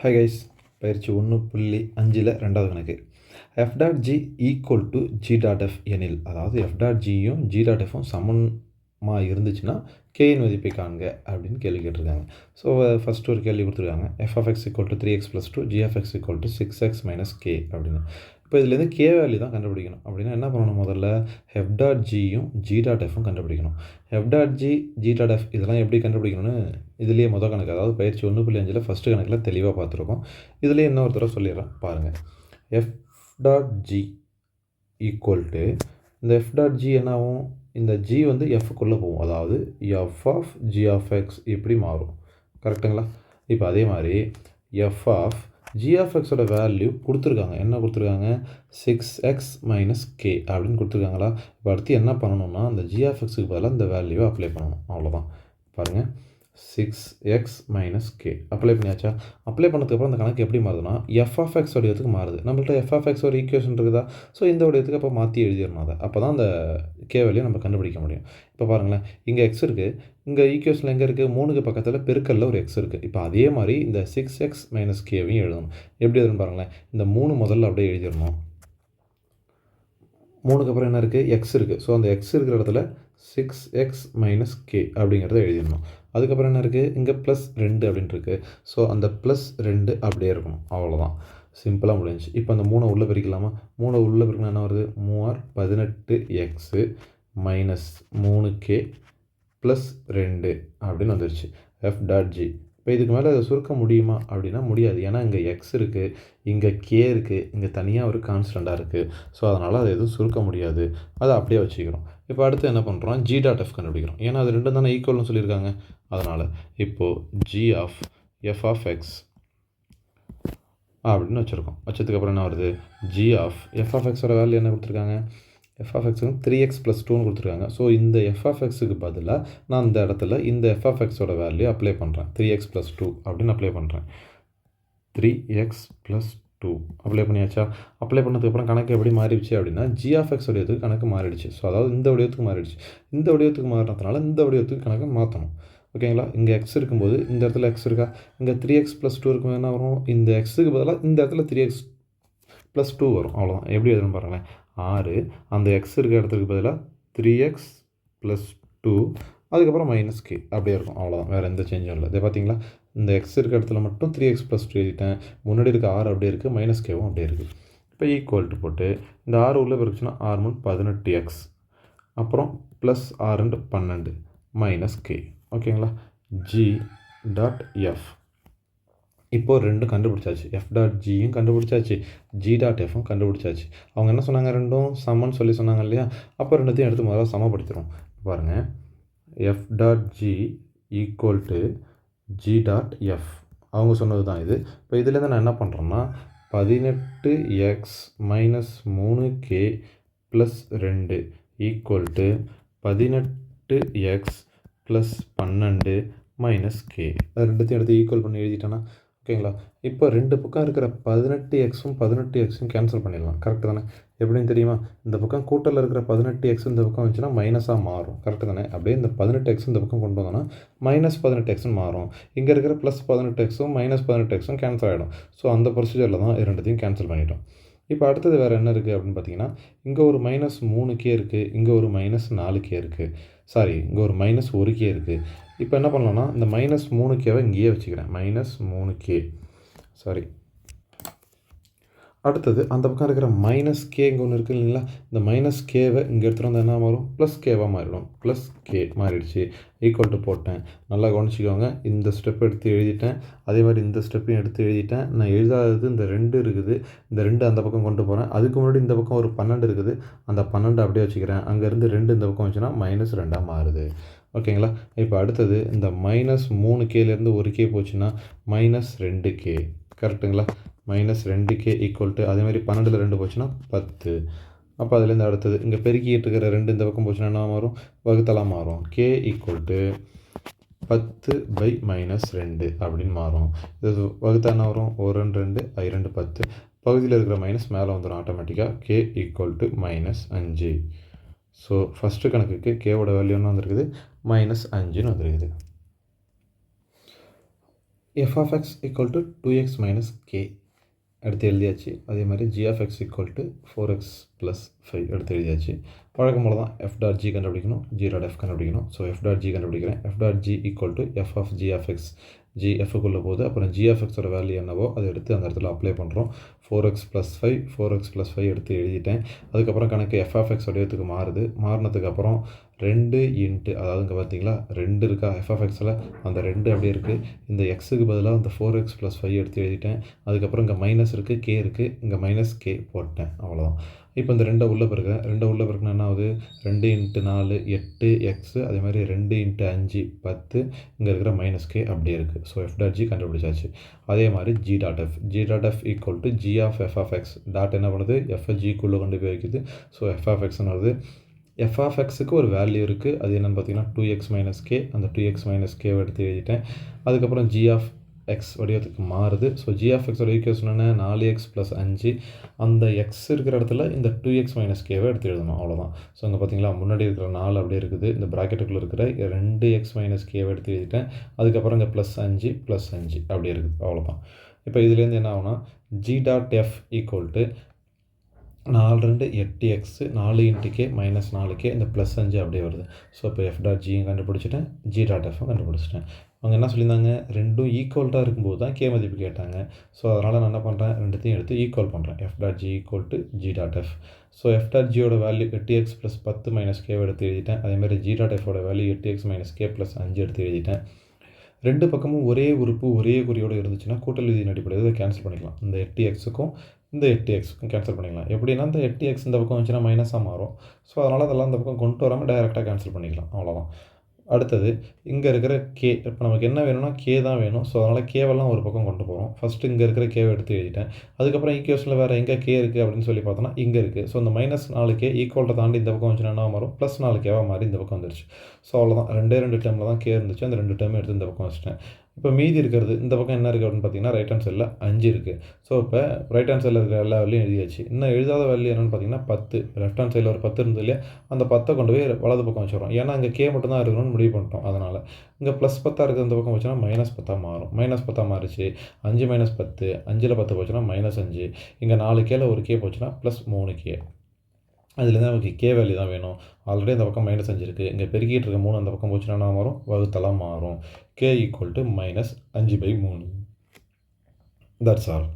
Hi guys பயிற்சி ஒன்று புள்ளி அஞ்சில் ரெண்டாவது கணக்கு. F dot G equal to G dot F எனில் அதாவது எஃப் டாட் ஜியும் ஜி டாட் எஃப்பும் சமமாக இருந்துச்சுன்னா கேயின் மதிப்பை காண்க அப்படின்னு கேள்வி கேட்டிருக்காங்க. ஸோ ஃபஸ்ட்டு ஒரு கேள்வி கொடுத்துருக்காங்க. F of X equal to three X plus two G of X equal to six X minus K அப்படின்னு. இப்போ இதுலேருந்து கே வேல்யூ தான் கண்டுபிடிக்கணும். அப்படின்னா என்ன பண்ணணும் முதல்ல? ஹெஃப் டாட் ஜியும் ஜி டாட் எஃப்பும் கண்டுபிடிக்கணும். F dot G G dot F இதெல்லாம் எப்படி கண்டுபிடிக்கணும்னு இதுலேயே முதல் கணக்கு அதாவது பயிற்சி ஒன்று புள்ளி அஞ்சில் ஃபஸ்ட்டு கணக்கில் தெளிவாக பார்த்துருக்கோம். இதுலேயே இன்னொரு தடவை சொல்லிடுறேன் பாருங்கள் F dot G equal to இந்த எஃப் டாட் ஜி என்ன ஆகும் இந்த ஜி வந்து எஃப்க்குள்ளே போகும். அதாவது F of G of X இப்படி மாறும். கரெக்டுங்களா இப்போ அதே மாதிரி எஃப் ஆஃப் ஜிஎஃப்எக்ஸோட வேல்யூ கொடுத்துருக்காங்க. என்ன கொடுத்துருக்காங்க? சிக்ஸ் எக்ஸ் மைனஸ் கே அப்படின்னு கொடுத்துருக்காங்களா? இப்போ அடுத்து என்ன பண்ணணும்னா அந்த ஜி பதிலாக இந்த வேல்யூவை அப்ளை பண்ணணும். அவ்வளோதான் பாருங்கள் six x minus k apply பண்ணியாச்சா? அப்ளை பண்ணதுக்கப்புறம் அந்த கணக்கு எப்படி மாறுதுன்னா எஃப் ஆஃப் எக்ஸ் உடையத்துக்கு மாறுது. நம்மள்ட்ட எஃப் ஆஃப் எக்ஸ் ஒரு ஈக்குவேஷன் இருக்குதா? ஸோ இந்த உடையத்துக்கு அப்போ மாற்றி எழுதிடணும் அதை. அப்போ தான் அந்த கே வேலையை நம்ம கண்டுபிடிக்க முடியும். இப்போ பாருங்களேன் இங்கே எக்ஸ் இருக்குது இங்கே ஈக்குவேஷனில் எங்கே இருக்குது மூணுக்கு பக்கத்தில் பெருக்கல்ல ஒரு எக்ஸ் இருக்குது இப்போ அதே மாதிரி இந்த சிக்ஸ் எக்ஸ் மைனஸ் கேவையும் எழுதணும். எப்படி எழுதணும் பாருங்களேன் இந்த மூணு முதல்ல அப்படியே எழுதிடணும். மூணுக்கு அப்புறம் என்ன இருக்குது எக்ஸ் இருக்குது ஸோ அந்த எக்ஸ் இருக்கிற இடத்துல சிக்ஸ் எக்ஸ் மைனஸ் கே அப்படிங்கிறத எழுதிடணும். அதுக்கப்புறம் என்ன இருக்குது இங்கே ப்ளஸ் ரெண்டு அப்படின்ட்டு இருக்குது ஸோ அந்த ப்ளஸ் ரெண்டு அப்படியே இருக்கணும். அவ்வளோதான் சிம்பிளாக முடிஞ்சு இப்போ அந்த மூணை உள்ளே பிரிக்கலாமா? மூணை உள்ளே பிரிக்கணும் என்ன வருது? மூவார் பதினெட்டு எக்ஸு மைனஸ் மூணு கே ப்ளஸ் ரெண்டு அப்படின்னு வந்துருச்சு. எஃப் டாட் ஜி இப்போ இதுக்கு மேலே அதை சுருக்க முடியுமா? அப்படின்னா முடியாது. ஏன்னா இங்கே எக்ஸ் இருக்குது இங்கே கே இருக்குது இங்கே தனியாக ஒரு கான்ஸ்டண்ட்டாக இருக்குது ஸோ அதனால் அதை எதுவும் சுருக்க முடியாது. அதை அப்படியே வச்சுக்கிறோம். இப்போ அடுத்து என்ன பண்ணுறோம் ஜி டாட் எஃப் கண்டுபிடிக்கிறோம். ஏன்னா அது ரெண்டும் தானே ஈக்குவல்னு சொல்லியிருக்காங்க. அதனால் இப்போது G of F of X அப்படின்னு வச்சுருக்கோம். வச்சதுக்கப்புறம் என்ன வருது? ஜி ஆஃப் எஃப் ஆஃப் எக்ஸோட வேல்யூ என்ன கொடுத்துருக்காங்க? எஃப் ஆஃப் எக்ஸுக்கு த்ரீ எக்ஸ் ப்ளஸ் டூன்னு கொடுத்துருக்காங்க. ஸோ இந்த எஃப் ஆஃப் எக்ஸுக்கு பதிலாக நான் இந்த இடத்துல இந்த எஃப் ஆஃப் எக்ஸோட வேல்யூ அப்ளை பண்ணுறேன் த்ரீ எக்ஸ் ப்ளஸ் டூ அப்படின்னு அப்ளை பண்ணுறேன் three X plus two apply பண்ணியாச்சா? அப்ளை பண்ணதுக்கப்புறம் கணக்கு எப்படி மாறிடுச்சு அப்படின்னா ஜிஎஃப்எக்ஸ் உடையத்துக்கு கணக்கு மாறிடுச்சு. ஸோ அதாவது இந்த வடிவத்துக்கு மாறிடுச்சு. இந்த வடிவத்துக்கு மாறினதுனால இந்த வடிவத்துக்கு கணக்கு மாற்றணும் ஓகேங்களா இங்கே எக்ஸ் இருக்கும்போது இந்த இடத்துல எக்ஸ் இருக்கா? இங்கே த்ரீ எக்ஸ் ப்ளஸ் டூ இருக்கும் என்ன வரும்? இந்த எக்ஸுக்கு பதிலாக இந்த இடத்துல த்ரீ எக்ஸ் ப்ளஸ் டூ வரும். அவ்வளோதான் எப்படி எதுன்னு பாருங்களேன். ஆறு. அந்த எக்ஸ் இருக்கிற இடத்துக்கு பதிலாக த்ரீ எக்ஸ் ப்ளஸ் டூ அதுக்கப்புறம் மைனஸ் கே அப்படியே இருக்கும். அவ்வளோதான் வேறு எந்த சேஞ்சும் இல்லை. இதே பார்த்தீங்களா இந்த எக்ஸ் இருக்க இடத்துல மட்டும் த்ரீ எக்ஸ் ப்ளஸ் டூ எழுதிட்டேன். முன்னாடி இருக்க ஆறு அப்படியே இருக்குது மைனஸ் கேவும் அப்படியே இருக்குது இப்போ ஈக்குவல்ட்டு போட்டு இந்த ஆறு உள்ளே பிரிச்சுன்னா ஆறு மூணு பதினெட்டு எக்ஸ் அப்புறம் ப்ளஸ் ஆறு பன்னெண்டு மைனஸ் கே ஓகேங்களா? ஜி டாட் எஃப் இப்போது ரெண்டும் கண்டுபிடிச்சாச்சு. எஃப் டாட் ஜியும் கண்டுபிடிச்சாச்சு. ஜி டாட் எஃப்பும் கண்டுபிடிச்சாச்சு. அவங்க என்ன சொன்னாங்க? ரெண்டும் சமன்னு சொல்லி சொன்னாங்க இல்லையா? அப்போ ரெண்டுத்தையும் எடுத்து முதல்ல சமப்படுத்திடும் பாருங்கள் F dot G equal to G dot F அவங்க சொன்னது தான் இது. இப்போ இதுலேருந்து நான் என்ன பண்ணுறேன்னா பதினெட்டு எக்ஸ் மைனஸ் மூணு கே ப்ளஸ் ரெண்டு ஈக்குவல் டு பதினெட்டு எக்ஸ் ப்ளஸ் பன்னெண்டு மைனஸ் கே அது ரெண்டுத்தையும் எடுத்து ஈக்குவல் பண்ணி எழுதிட்டேன்னா ஓகேங்களா? இப்போ ரெண்டு பக்கம் இருக்கிற பதினெட்டு எக்ஸும் பதினெட்டு எக்ஸும் கேன்சல் பண்ணிடலாம். கரெக்டு தானே? எப்படின்னு தெரியுமா? இந்த பக்கம் கூட்டலில் இருக்கிற பதினெட்டு எக்ஸ் இந்த பக்கம் வந்துச்சுன்னா மைனஸாக மாறும். கரெக்டு தானே? அப்படியே இந்த பதினெட்டு எக்ஸ் இந்த பக்கம் கொண்டு வந்தோன்னா மைனஸ் பதினெட்டு எக்ஸும் மாறும். இங்கே இருக்கிற ப்ளஸ் பதினெட்டு எக்ஸும் மைனஸ் பதினெட்டு எக்ஸும் கேன்சல் ஆகிடும் ஸோ அந்த ப்ரொசீஜரில் தான் ரெண்டுத்தையும் கேன்சல் பண்ணிட்டோம். இப்போ அடுத்தது வேறு என்ன இருக்குது அப்படின்னு பார்த்தீங்கன்னா இங்கே ஒரு மைனஸ் மூணு கே இருக்குது இங்கே ஒரு மைனஸ் நாலு கே இருக்குது சாரி இங்கே ஒரு மைனஸ் ஒரு கே இருக்குது இப்போ என்ன பண்ணலாம்னா இந்த மைனஸ் மூணு கேவை இங்கேயே வச்சுக்கிறேன். மைனஸ் மூணு கே சாரி அடுத்தது அந்த பக்கம் இருக்கிற மைனஸ் கே இங்கே ஒன்று இருக்குது இல்லைங்களா? இந்த மைனஸ் கேவை இங்கே எடுத்துகிட்டு வந்தால் என்ன மாறும்? ப்ளஸ் கேவாக மாறிடும். ப்ளஸ் கே மாறிடுச்சு. ஈக்குவல் டு போட்டேன். நல்லா கவனிச்சிக்கோங்க. இந்த ஸ்டெப் எடுத்து எழுதிட்டேன். அதே மாதிரி இந்த ஸ்டெப்பையும் எடுத்து எழுதிட்டேன். நான் எழுதாதது இந்த ரெண்டு இருக்குது. இந்த ரெண்டு அந்த பக்கம் கொண்டு போகிறேன் அதுக்கு முன்னாடி இந்த பக்கம் ஒரு பன்னெண்டு இருக்குது. அந்த பன்னெண்டு அப்படியே வச்சுக்கிறேன். அங்கேருந்து ரெண்டு இந்த பக்கம் வச்சுன்னா மைனஸ் ரெண்டாக மாறுது. ஓகேங்களா? இப்போ அடுத்தது இந்த மைனஸ் மூணு கேலேருந்து ஒரு கே போச்சுன்னா மைனஸ் ரெண்டு கே கரெக்டுங்களா மைனஸ் ரெண்டு கே ஈக்குவல் டு அதே மாதிரி பன்னெண்டில் ரெண்டு போச்சுன்னா பத்து. அப்போ அதுலேருந்து அடுத்தது இங்கே பெருக்கிட்டு இருக்கிற ரெண்டு இந்த பக்கம் போச்சுன்னா என்ன மாறும்? வகுத்தலாம் மாறும். கே ஈக்குவல் டு பத்து பை மைனஸ் ரெண்டு அப்படின்னு மாறும். இது வகுத்தா என்ன வரும்? ஒரு ரெண்டு ரெண்டு ஐ ரெண்டு பத்து. பகுதியில் இருக்கிற மைனஸ் மேலே வந்துடும் ஆட்டோமேட்டிக்காக கே ஈக்குவல் டு மைனஸ் அஞ்சு. ஸோ ஃபஸ்ட்டு கணக்குக்கு கேவோட வேல்யூன்னு வந்திருக்குது? மைனஸ் அஞ்சுன்னு வந்துருக்குது. F of X equal to two X minus K எடுத்து எழுதியாச்சு. அதே மாதிரி G of X equal to four X plus five எடுத்து எழுதியாச்சு. பழக்கம் போல தான் எஃப் டாட் ஜி கண்டுபிடிக்கணும். ஜி டாட் எஃப் கண்டுபிடிக்கணும். ஸோ எஃப் டாட் ஜி கண்டுபிடிக்கிறேன். F dot G equal to F of G of X G எஃப்க்குள்ளே போகுது. அப்புறம் ஜிஎஃப்எக்ஸோட வேல்யூ என்னவோ அதை எடுத்து அந்த இடத்துல அப்ளை பண்ணுறோம் four X plus five four X plus five எடுத்து எழுதிட்டேன். அதுக்கப்புறம் கணக்கு எஃப்எஃப்எக்ஸ் வடிவத்துக்கு மாறுது. மாறினதுக்கப்புறம் ரெண்டு இன்ட்டு அதாவது இங்கே பார்த்தீங்களா ரெண்டு இருக்கா எஃப்எஃப்எக்ஸில் அந்த ரெண்டு அப்படியே இருக்குது இந்த எக்ஸுக்கு பதிலாக அந்த ஃபோர் எக்ஸ் ப்ளஸ் ஃபைவ் எடுத்து எழுதிட்டேன். அதுக்கப்புறம் இங்கே மைனஸ் இருக்குது கே இருக்குது இங்கே மைனஸ் கே போட்டேன். அவ்வளோதான் இப்போ இந்த ரெண்டை உள்ளே பிறகு ரெண்டை உள்ளே பிறகுனா என்ன ஆகுது? ரெண்டு இன்ட்டு நாலு எட்டு எக்ஸு அதே மாதிரி ரெண்டு இன்ட்டு அஞ்சு பத்து இங்கே இருக்கிற மைனஸ் கே அப்படியே இருக்குது ஸோ எஃப் டாட் ஜி கண்டுபிடிச்சாச்சு. அதே மாதிரி G dot F G dot F equal to G of F of X dot என்ன பண்ணுது? எஃப் ஜிக்குள்ளே கொண்டு போய் வைக்குது. ஸோ எஃப் ஆஃப் எக்ஸ்னு வருது. எஃப் ஆஃப் எக்ஸுக்கு ஒரு வேல்யூ இருக்குது அது என்னென்னு பார்த்தீங்கன்னா டூ எக்ஸ் மைனஸ் கே அந்த டூ எக்ஸ் மைனஸ் கேவை எடுத்து எழுதிட்டேன். அதுக்கப்புறம் ஜி ஆஃப் எக்ஸ் வடிவத்துக்கு மாறுது. ஸோ ஜி ஆஃப் எக்ஸோட ஈக்குவேஷன் நாலு எக்ஸ் ப்ளஸ் அஞ்சு. அந்த எக்ஸ் இருக்கிற இடத்துல இந்த டூ எக்ஸ் மைனஸ் கேவை எடுத்து எழுதணும். அவ்வளோதான் ஸோ அங்கே பார்த்தீங்களா முன்னாடி இருக்கிற நாலு அப்படியே இருக்குது. இந்த ப்ராக்கெட்டுக்குள்ளே இருக்கிற ரெண்டு எக்ஸ் மைனஸ் கேவை எடுத்து எழுதிட்டேன். அதுக்கப்புறம் இங்கே ப்ளஸ் அஞ்சு ப்ளஸ் அஞ்சு அப்படியே இருக்குது. அவ்வளோதான் இப்போ இதுலேருந்து என்ன ஆகும்னா G dot F equal to நாலு ரெண்டு எட்டு எக்ஸு நாலு இன்ட்டு கே மைனஸ் நாலு கே இந்த ப்ளஸ் அஞ்சு அப்படியே வருது. ஸோ இப்போ எஃப் டாட் ஜியும் கண்டுபிடிச்சிட்டேன். ஜி டாட் எஃப்பும் கண்டுபிடிச்சிட்டேன். அவங்க என்ன சொல்லியிருந்தாங்க? ரெண்டும் ஈக்குவல்ட்டாக இருக்கும்போது தான் கே மதிப்பு கேட்டாங்க. ஸோ அதனால் நான் என்ன பண்ணுறேன் ரெண்டுத்தையும் எடுத்து ஈக்குவல் பண்ணுறேன் F dot G equal to G dot F so F dot ஜியோட value எட்டு எக்ஸ் ப்ளஸ் பத்து மைனஸ் கேவை எடுத்து எழுதிட்டேன். அதேமாதிரி ஜி டாட் எஃபோட வேல்யூ எட்டு எக்ஸ் மைனஸ் கே ப்ளஸ் அஞ்சு எடுத்து எழுதிட்டேன். ரெண்டு பக்கமும் ஒரே உறுப்பு ஒரே குறியோடு இருந்துச்சுன்னா கூட்டல் விதியின் அடிப்படையில் இதை கேன்சல் பண்ணிக்கலாம். இந்த எட்டு எக்ஸுக்கும் இந்த எட்டு எக்ஸுக்கும் கேன்சல் பண்ணிக்கலாம். எப்படின்னா இந்த எட்டு எக்ஸ் இந்த பக்கம் வந்துச்சுன்னா மைனஸாக மாறும். ஸோ அதனால் அதெல்லாம் இந்த பக்கம் கொண்டு வராமல் டைரெக்டாக கேன்சல் பண்ணிக்கலாம். அவ்வளோதான் அடுத்தது இங்கே இருக்கிற கே இப்போ நமக்கு என்ன வேணும்னா கே தான் வேணும். ஸோ அதனால் கேவெல்லாம் ஒரு பக்கம் கொண்டு போகிறோம் ஃபஸ்ட்டு இங்கே இருக்கிற கேவை எடுத்து எழுதிட்டேன். அதுக்கப்புறம் ஈக்குவேஷனில் வேறு எங்கே கே இருக்குது அப்படின்னு சொல்லி பார்த்தோன்னா இங்கே இருக்குது ஸோ இந்த மைனஸ் நாலு கே ஈக்குவல்ட்டை தாண்டி இந்த பக்கம் வந்துச்சுன்னா என்ன மாறும்? ப்ளஸ் நாலு கேவாக மாறி இந்த பக்கம் வந்துருச்சு. ஸோ அவ்வளோதான் ரெண்டே ரெண்டு டேர்மில் தான் கே இருந்துச்சு. அந்த ரெண்டு டேர்ம் எடுத்து இந்த பக்கம் வச்சுட்டேன். இப்போ மீதி இருக்கிறது இந்த பக்கம் என்ன இருக்குது அப்படின்னு பார்த்தீங்கன்னா ரைட் ஹேண்ட் சைடில் அஞ்சு இருக்குது ஸோ இப்போ ரைட் ஹேண்ட் சைடில் இருக்கிற எல்லா வேலையும் எழுதியாச்சு. இன்னும் எழுதாத வேலையை என்னென்னு பார்த்தீங்கன்னா பத்து. லெஃப்ட் ஹேண்ட் சைடில் ஒரு பத்து இருந்தது இல்லையா? அந்த பத்தை கொண்டு போய் வலது பக்கம் வச்சுருவோம் ஏன்னா அங்கே கே மட்டும் தான் இருக்கணும்னு முடிவு பண்ணிட்டோம். அதனால் இங்கே ப்ளஸ் பத்தாக இருக்கிற இந்த பக்கம் வச்சோன்னா மைனஸ் பத்தாக மாறும். மைனஸ் பத்தாக மாறிச்சு. அஞ்சு மைனஸ் பத்து. அஞ்சில் பத்து போச்சுன்னா மைனஸ் அஞ்சு. இங்கே நாலு கேல ஒரு கே போச்சுன்னா ப்ளஸ் மூணு கே அதுலேருந்து நமக்கு கே வேல்யூ தான் வேணும். ஆல்ரெடி அந்த பக்கம் மைனஸ் அஞ்சு இருக்குது இங்கே பெருக்கிட்டு இருக்க மூணு அந்த பக்கம் போச்சுன்னா என்ன மாறும்? வகுத்தலாம் மாறும். கே ஈக்குவல் டு மைனஸ் அஞ்சு பை மூணு. That's all